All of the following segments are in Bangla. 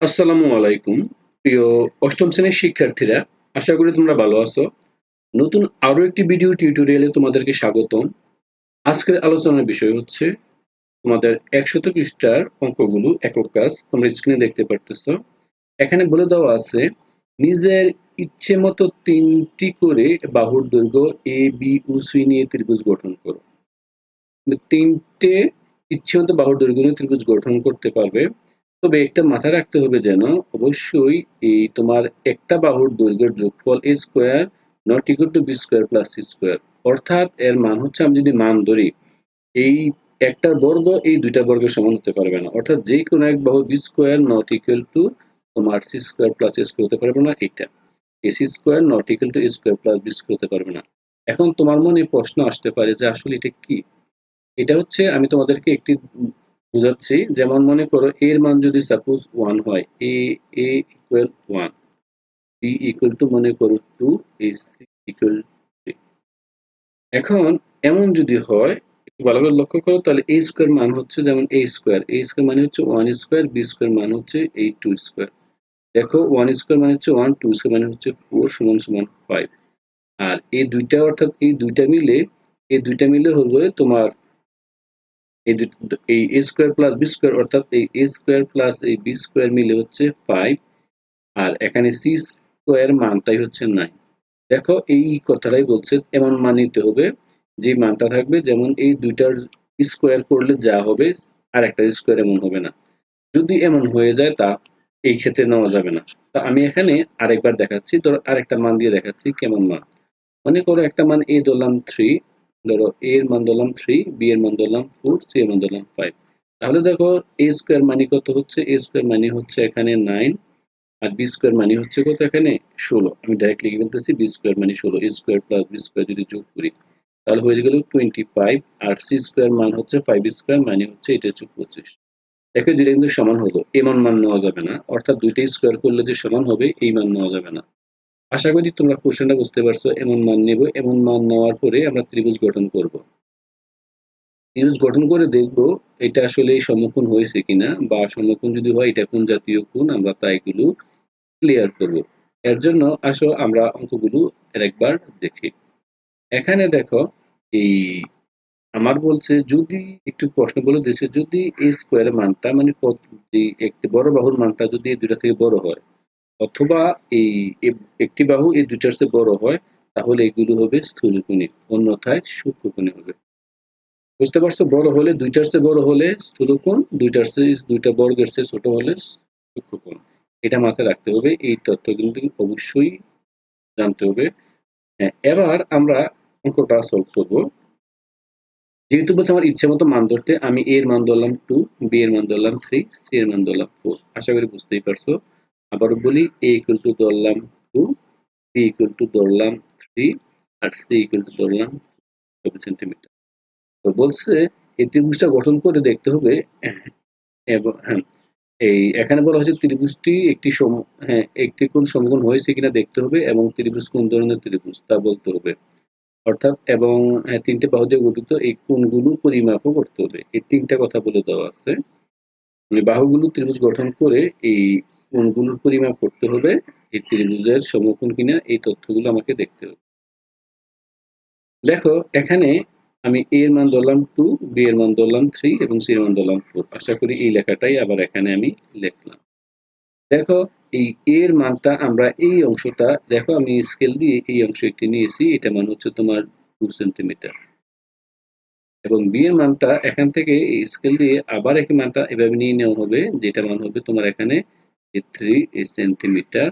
আসসালামু আলাইকুম, প্রিয় অষ্টম শ্রেণির শিক্ষার্থীরা, আশা করি তোমরা ভালো আছো। নতুন আরও একটি ভিডিও টিউটোরিয়ালে তোমাদেরকে স্বাগতম। আজকের আলোচনার বিষয় হচ্ছে, তোমাদের একশত পৃষ্ঠার অঙ্কগুলো, একক কাজ, তোমরা স্ক্রিনে দেখতে পারতেছ। এখানে বলে দেওয়া আছে, নিজের ইচ্ছে মতো তিনটি করে বাহুর দৈর্ঘ্য এ বি ও সি নিয়ে ত্রিভুজ গঠন করো। তিনটে ইচ্ছে মতো বাহুর দৈর্ঘ্য নিয়ে ত্রিভুজ গঠন করতে পারবে। তবে একটা মাথায় রাখতে হবে যেন অবশ্যই এই তোমার একটা বাহুর দৈর্ঘ্যের যোগফল A square not equal to B square plus C square অর্থাৎ এর মান হচ্ছে আমি যদি মান ধরি, এই একটার বর্গ এই দুইটা বর্গের সমান হতে পারবে না। অর্থাৎ যে কোনো এক বাহু B square not equal to তোমার C square plus A square হতে পারবে না এইটা। A C square not equal to A square plus B square হতে পারবে না। এখন তোমার মনে প্রশ্ন আসতে পারে যে আসলে এটা কি? এটা হচ্ছে আমি তোমাদেরকে একটি বুঝাচ্ছি। যেমন মনে করো, এর মান যদি সাপোজ ওয়ান হয় A A equal one B equal two মনে করো টু এ সি ইকুয়াল এখন এমন যদি হয়, একটু ভালো করে লক্ষ্য করো, তাহলে এ স্কোয়ার মান হচ্ছে যেমন এ স্কোয়ার এ স্কোয়ার মানে হচ্ছে ওয়ান স্কোয়ার বি স্কোয়ার মান হচ্ছে এই টু স্কোয়ার দেখো ওয়ান স্কোয়ার মানে হচ্ছে ওয়ান টু স্কোয়ার মানে হচ্ছে ফোর সমান সমান ফাইভ আর এই দুইটা, অর্থাৎ এই দুইটা মিলে এই দুইটা মিলে হবে তোমার এই এই A square plus B square অর্থাৎ এই এ স্কোয়ার প্লাস এই বি স্কোয়ার মিলে হচ্ছে ফাইভ আর এখানে সি স্কোয়ার মানটাই হচ্ছে নাইন দেখো এই কথাটাই বলছে, এমন মান নিতে হবে, যে মানটা থাকবে যেমন এই দুইটার স্কোয়ার করলে যা হবে আর একটা স্কোয়ার এমন হবে না। যদি এমন হয়ে যায় তা এই ক্ষেত্রে নেওয়া যাবে না। তা আমি এখানে আরেকবার দেখাচ্ছি, ধরো আরেকটা মান দিয়ে দেখাচ্ছি কেমন মান। মনে করো একটা মান এ ধরলাম থ্রি ধরো এ এর মান ধরলাম থ্রি বি এর মান ধরলাম ফোর সি এর মান ধরলাম ফাইভ তাহলে দেখো এ স্কোয়ার মানি কত হচ্ছে? এ স্কোয়ার মানি হচ্ছে এখানে নাইন আর বি স্কোয়ার মানি হচ্ছে কত এখানে ষোলো। আমি ডাইরেক্ট লিখে বলতেছি বি স্কোয়ার মানি ষোলো। A square plus B square যদি যোগ করি, তাহলে হয়ে গেল টোয়েন্টি ফাইভ আর সি স্কোয়ার মান হচ্ছে ফাইভ স্কোয়ার মানে হচ্ছে এটা হচ্ছে পঁচিশ। দেখো দুইটা কিন্তু সমান হলো। এমন মান নেওয়া যাবে না। অর্থাৎ দুইটাই স্কোয়ার করলে যে সমান হবে, এই মান নেওয়া যাবে না। আশা করি তোমরা কোশ্চেনটা বুঝতে পারছ, এমন মান নেব, এমন মান নেওয়ার পরে আমরা ত্রিভুজ গঠন করব। ত্রিভুজ গঠন করে দেখব এটা আসলে সম্মুখীন হয়েছে কিনা বা সম্মুখীন যদি হয় এটা কোন জাতীয় কোন আমরা তাইগুলো ক্লিয়ার করব। এর জন্য আসো আমরা অঙ্কগুলো একবার দেখি। এখানে দেখো, এই আমার বলছে যদি, একটু প্রশ্ন বলে দিয়েছে, যদি এই স্কোয়ারের মানটা মানে একটি বড় বাহুর মানটা যদি দুটা থেকে বড় হয় অথবা এই একটি বাহু এই দুইটার চেয়ে বড় হয়, তাহলে এগুলো হবে স্থূলকোণী অন্যথায় সূক্ষ্ম সূক্ষ্মকোণী হবে। বুঝতে পারছ? বড় হলে দুইটার চেয়ে বড় হলে স্থূলকোণ দুইটার চেয়ে, দুইটা বর্গের চেয়ে ছোট হলে সূক্ষ্মকোণ এটা মাথায় রাখতে হবে, এই তথ্য কিন্তু অবশ্যই জানতে হবে। হ্যাঁ এবার আমরা অঙ্কটা সলভ করব। যেহেতু বলছে আমার ইচ্ছে মতো মান ধরতে, আমি এর মান ধরলাম টু বি এর মান ধরলাম থ্রি সি এর মান ধরলাম ফোর আশা করি বুঝতেই পারছ? আবারও বলি এ ইকুয়াল টু ধরলাম টু বি ইকুয়াল টু ধরলাম থ্রি আর সি ইকুয়াল টু ধরলাম চব্বিশ সেন্টিমিটার তো বলছে এই ত্রিভুজটা গঠন করে দেখতে হবে এবং হ্যাঁ এই এখানে বলা হয়েছে ত্রিভুজটি একটি সম হ্যাঁ একটি কোন সমকোণ হয়েছে কিনা দেখতে হবে এবং ত্রিভুজ কোন ধরনের ত্রিভুজ তা বলতে হবে। অর্থাৎ এবং হ্যাঁ, তিনটে বাহু দিয়ে গঠিত এই কোণগুলো পরিমাপও করতে হবে। এই তিনটা কথা বলে দেওয়া আছে। মানে বাহুগুলো ত্রিভুজ গঠন করে এই কোণগুলোর পরিমাপ করতে হবে। এই ত্রিভুজের সমকোণ কিনা এই তথ্যগুলো আমাকে দেখতে হবে। দেখো, এখানে আমি এ এর মান ধরলাম টু বি এর মান ধরলাম থ্রি এবং সি এর মান ধরলাম ফোর আশা করি এই লেখাটাই আবার এখানে আমি লিখলাম। দেখো, এই এর মানটা আমরা এই অংশটা, দেখো আমি স্কেল দিয়ে এই অংশ একটি নিয়েছি, এটা মান হচ্ছে তোমার টু সেন্টিমিটার এবং বি এর মানটা এখান থেকে স্কেল দিয়ে আবার একই মানটা এভাবে নিয়ে নেওয়া হবে, যেটা মান হবে তোমার এখানে থ্রি সেন্টিমিটার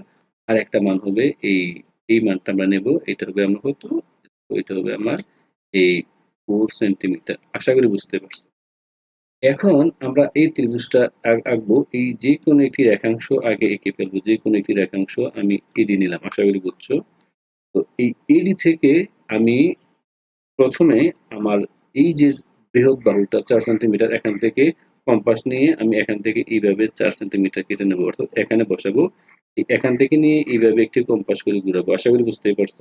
আর একটা মান হবে এই এই মানটা আমরা নেব, এটা হবে আমার কত? এটা হবে আমার এই ফোর সেন্টিমিটার আশা করি বুঝতে পারছি। এখন আমরা এই ত্রিভুজটা আঁকবো, এই যে কোনো একটি রেখাংশ আগে এঁকে ফেলব যে কোনো একটি রেখাংশ আমি এডি নিলাম, আশা করি বুঝছ। তো এই এডি থেকে আমি প্রথমে আমার এই যে বৃহৎ বাহুটা চার সেন্টিমিটার এখান থেকে কম্পাস নিয়ে আমি এখান থেকে এইভাবে চার সেন্টিমিটার কেটে নেব। অর্থাৎ এখানে বসাবো। এখান থেকে নিয়ে এইভাবে একটি কম্পাস করে ঘুরাবো। আশা করি বুঝতেই পারছ।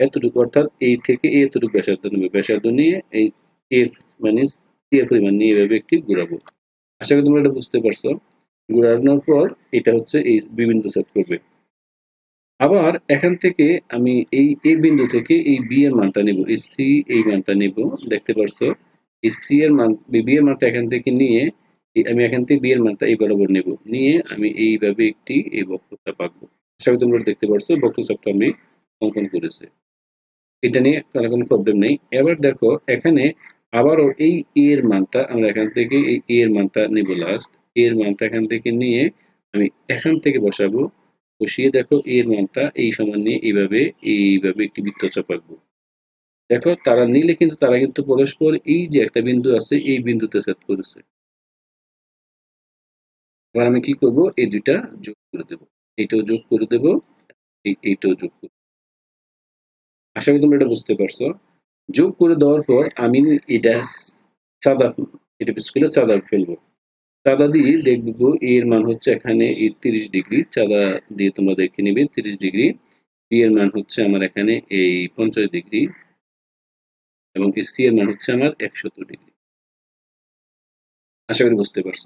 এতটুকু অর্থাৎ এই থেকে এতটুকু ব্যাসার্ধ নেবে। ব্যাসার্ধ নিয়ে এই এর মানে এর পরিমাণ নিয়ে এভাবে একটি ঘুরাবো। আশা করি তোমরা এটা বুঝতে পারছ। ঘোরানোর পর এটা হচ্ছে এই বিভিন্ন সেট করবে। আবার এখান থেকে আমি এই এ বিন্দু থেকে এই বি এর মানটা নেব। এই সি এই মানটা নেব। দেখতে পারছ? এই সি এর মান বি এর মানটা এখান থেকে নিয়ে আমি এখান থেকে বি এর মানটা এই বরাবর নেব। নিয়ে আমি এইভাবে একটি এই বক্রতা পাকবো। করি তোমরা দেখতে পারছ বক্রচাপটা আমি অঙ্কন করেছি। এটা নিয়ে কোনো কোনো প্রবলেম নেই। এবার দেখো, এখানে আবারও এই এর মানটা আমরা এখান থেকে এই এর মানটা নেব লাস্ট এর মানটা এখান থেকে নিয়ে আমি এখান থেকে বসাবো। বসিয়ে দেখো এর মানটা এই সমান নিয়ে এইভাবে এইভাবে একটি বৃত্তচাপ আঁকবো। দেখো, তারা নিলে কিন্তু তারা কিন্তু পরস্পর এই যে একটা বিন্দু আছে, এই বিন্দুতে সেট করেছে। এবার আমি কি করব? এই দুইটা যোগ করে দেব। এইটাও যোগ করে দেব এইটাও যোগ করব আশা করি তোমরা এটা বুঝতে পারছ। যোগ করে দেওয়ার পর আমি এটা চাঁদা এটা স্কুলে চাঁদা ফেলব। চাঁদা দিয়ে দেখব এর মান হচ্ছে এখানে এই তিরিশ ডিগ্রি। চাঁদা দিয়ে তোমরা দেখে নিবে, তিরিশ ডিগ্রি। বি এর মান হচ্ছে আমার এখানে এই পঞ্চাশ ডিগ্রি। এবং সি এর মান হচ্ছে আমার একশত ডিগ্রি। আশা করি বুঝতে পারছ?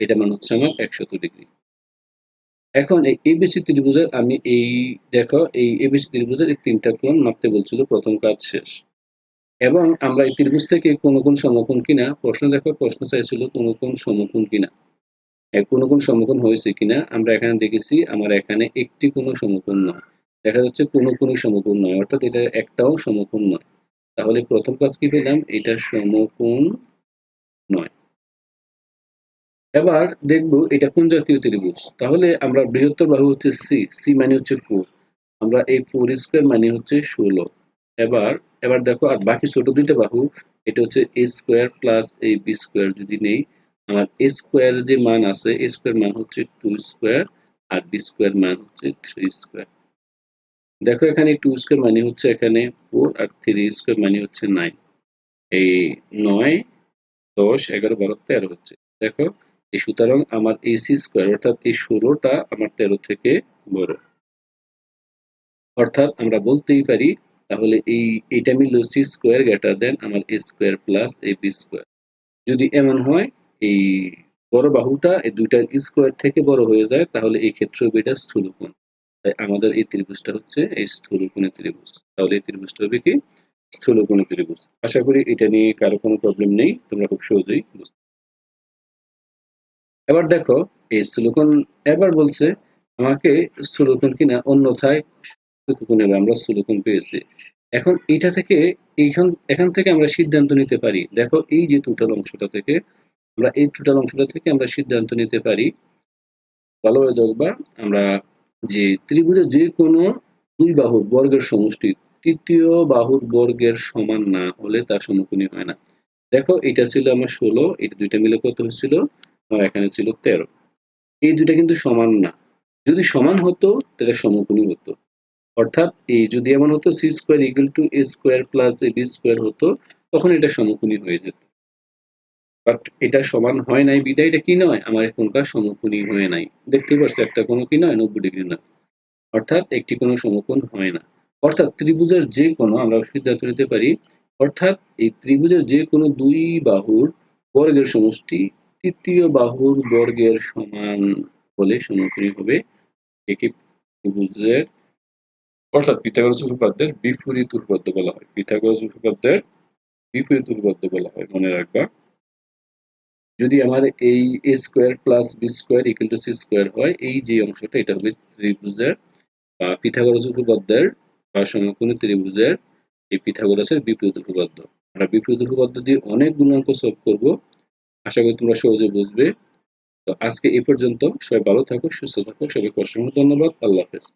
এটা মান হচ্ছে আমার একশত ডিগ্রি। এখন এই এবিসি ত্রিভুজের আমি এই দেখো, এই এবিসি ত্রিভুজের এই তিনটা কোণ মাপতে বলছিল, প্রথম কাজ শেষ। এবং আমরা এই ত্রিভুজ থেকে কোন কোন সমকোণ কিনা, প্রশ্ন দেখো, প্রশ্ন চাইছিল কোন কোন সমকোণ কিনা। কোন কোন সমকোণ হয়েছে কিনা, আমরা এখানে দেখেছি, আমার এখানে একটি কোনো সমকোণ নয়। দেখা যাচ্ছে কোনো কোনো সমকোণ নয়, অর্থাৎ এটা একটাও সমকোণ নয়। তাহলে প্রথম কাজ কি পেলাম? এটা সমকোণ নয়। এবার দেখব এটা কোন জাতীয় ত্রিভুজ। তাহলে আমরা বৃহত্তর বাহু হচ্ছে সি সি মানে হচ্ছে ফোর আমরা এই ফোর স্কোয়ার মানে হচ্ছে ষোলো। এবার এবার দেখো, আর বাকি ছোট দুইটা বাহু, এটা হচ্ছে এ স্কোয়ার প্লাস এই বি স্কোয়ার যদি নেই আমার এ স্কোয়ার যে মান আছে এ স্কোয়ার মান হচ্ছে টু স্কোয়ার আর বি স্কোয়ার মান হচ্ছে থ্রি স্কোয়ার দেখো এখানে টু স্কোয়ার মানে হচ্ছে এখানে ফোর আর থ্রি স্কোয়ার মানে হচ্ছে নাইন এই নয়, দশ, এগারো, বারো, তেরো হচ্ছে। দেখো, এই সুতরাং আমার এই সি স্কোয়ার অর্থাৎ এই ষোলোটা আমার তেরো থেকে বড়। অর্থাৎ আমরা বলতেই পারি, তাহলে এই এটা মিলল সি স্কোয়ার গ্রেটার দেন আমার A square plus A B square যদি এমন হয়, এই বড় বাহুটা এই দুইটার স্কোয়ার থেকে বড় হয়ে যায়, তাহলে এই ক্ষেত্রে এটা স্থূলকোণ। তাই আমাদের এই ত্রিভুজটা হচ্ছে এই স্থূলকোণের ত্রিভুজ। তাহলে এই ত্রিভুজটা হবে কি? স্থূলকোণের ত্রিভুজ। আশা করি এটা নিয়ে কারও কোনো প্রবলেম নেই, তোমরা খুব সহজেই বুঝতে এবার দেখো, এই স্থূলকোণ এবার বলছে আমাকে স্থূলকোণ কিনা, অন্যথায় আমরা স্থূলকোণ পেয়েছি। এখন এটা থেকে এইখান, এখান থেকে আমরা সিদ্ধান্ত নিতে পারি। দেখো, এই যে টোটাল অংশটা থেকে আমরা, এই টোটাল অংশটা থেকে আমরা সিদ্ধান্ত নিতে পারি। ভালোভাবে দেখবা আমরা যে ত্রিভুজের যে কোনো দুই বাহুর বর্গের সমষ্টি, তৃতীয় বাহুর বর্গের সমান না হলে তা সমকোণী হয় না। দেখো, এটা ছিল আমার ষোলো, এটা দুইটা মিলে কত হয়েছিল এখানে ছিল তেরো। এই দুইটা কিন্তু সমান না। যদি সমান হতো, তাহলে সমকোণী হতো। অর্থাৎ এই যদি এমন হতো C square equal to A square plus A B square হতো, তখন এটা সমকোণী হয়ে যেত। বাট এটা সমান হয় নাই, বিদায়, এটা কি নয়? আমার কোনটা সমকোণী হয়ে নাই। দেখতে পাচ্ছ, একটা কোনো কি নয়, নব্বই ডিগ্রি নয়। অর্থাৎ একটি কোনো সমকোণ হয় না। অর্থাৎ ত্রিভুজের যে কোনো, আমরা সিদ্ধান্ত নিতে পারি, অর্থাৎ এই ত্রিভুজের যে কোনো দুই বাহুর বর্গের সমষ্টি তৃতীয় বাহুর বর্গের সমান হলে সমকোণী হবে একে ত্রিভুজের, অর্থাৎ পিথাগোরাস উপপাদ্যের বিপরীত উপপাদ্য বলা হয়। পিথাগোরাস উপপাদ্যের বিপরীত উপপাদ্য বলা হয়। মনে রাখবা যদি আমার এই A square plus B square equal to C square হয়, এই যে অংশটা, এটা হবে ত্রিভুজের, বা পিথাগোরাস উপপাদ্যের, বা সমকোণী ত্রিভুজের এই পিথাগোরাসের বিপরীত উপপাদ্য। আমরা বিপরীত উপপাদ্য দিয়ে অনেক গুণাঙ্ক সলভ করব। আশা করি তোমরা সহজে বুঝবে। তো আজকে এ পর্যন্ত। সবাই ভালো থাকো, সুস্থ থাকো, সবাইকে অসংখ্য ধন্যবাদ। আল্লাহ হাফেজ।